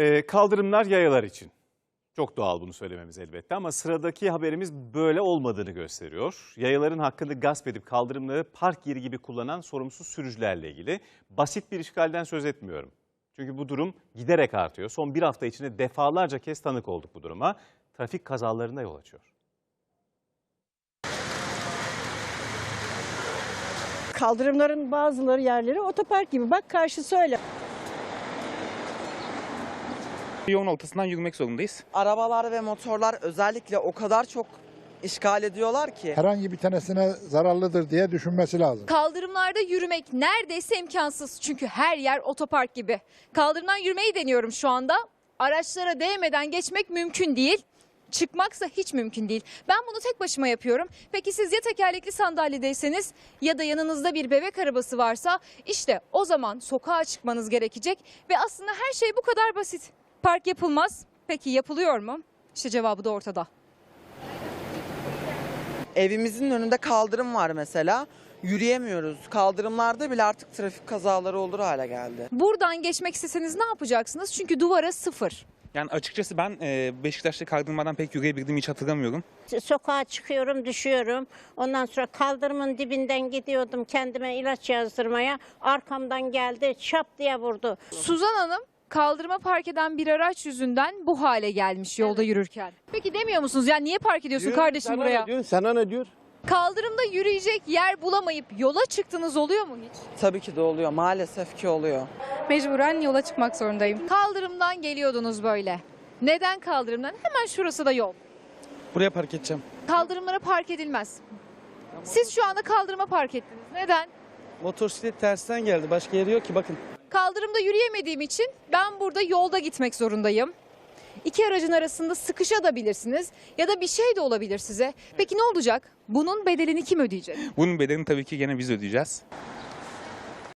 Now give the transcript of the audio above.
Ee, kaldırımlar yayalar için. Çok doğal bunu söylememiz elbette ama sıradaki haberimiz böyle olmadığını gösteriyor. Yayaların hakkını gasp edip kaldırımları park yeri gibi kullanan sorumsuz sürücülerle ilgili basit bir işgalden söz etmiyorum. Çünkü bu durum giderek artıyor. Son bir hafta içinde defalarca kez tanık olduk bu duruma. Trafik kazalarına yol açıyor. Kaldırımların bazıları yerleri otopark gibi. Bak karşısı öyle. Yolun ortasından yürümek zorundayız. Arabalar ve motorlar özellikle o kadar çok işgal ediyorlar ki. herhangi bir tanesine zararlıdır diye düşünmesi lazım. Kaldırımlarda yürümek neredeyse imkansız. Çünkü her yer otopark gibi. Kaldırımdan yürümeyi deniyorum şu anda. Araçlara değmeden geçmek mümkün değil. Çıkmaksa hiç mümkün değil. Ben bunu tek başıma yapıyorum. Peki siz ya tekerlekli sandalyedeyseniz ya da yanınızda bir bebek arabası varsa işte o zaman sokağa çıkmanız gerekecek. Ve aslında her şey bu kadar basit. Park yapılmaz. Peki yapılıyor mu? İşte cevabı da ortada. Evimizin önünde kaldırım var mesela. Yürüyemiyoruz. Kaldırımlarda bile artık trafik kazaları olur hale geldi. Buradan geçmek isteseniz ne yapacaksınız? Çünkü duvara sıfır. Yani açıkçası ben e, Beşiktaş'ta kaldırmadan pek yürüyebildiğimi hiç hatırlamıyorum. sokağa çıkıyorum düşüyorum. Ondan sonra kaldırımın dibinden gidiyordum kendime ilaç yazdırmaya. Arkamdan geldi çap diye vurdu. Suzan Hanım kaldırıma park eden bir araç yüzünden bu hale gelmiş yolda yürürken. Peki demiyor musunuz ya niye park ediyorsun kardeşim buraya? diyor? Sana ne diyor? Kaldırımda yürüyecek yer bulamayıp yola çıktınız oluyor mu hiç? Tabii ki de oluyor. Maalesef ki oluyor. Mecburen yola çıkmak zorundayım. Kaldırımdan geliyordunuz böyle. Neden kaldırımdan? Hemen şurası da yol. Buraya park edeceğim. Kaldırımlara park edilmez. Siz şu anda kaldırıma park ettiniz. Neden? Motosiklet tersten geldi. Başka yeri yok ki bakın. Kaldırımda yürüyemediğim için ben burada yolda gitmek zorundayım. İki aracın arasında sıkışabilirsiniz ya da bir şey de olabilir size. Peki ne olacak? Bunun bedelini kim ödeyecek? Bunun bedelini tabii ki gene biz ödeyeceğiz.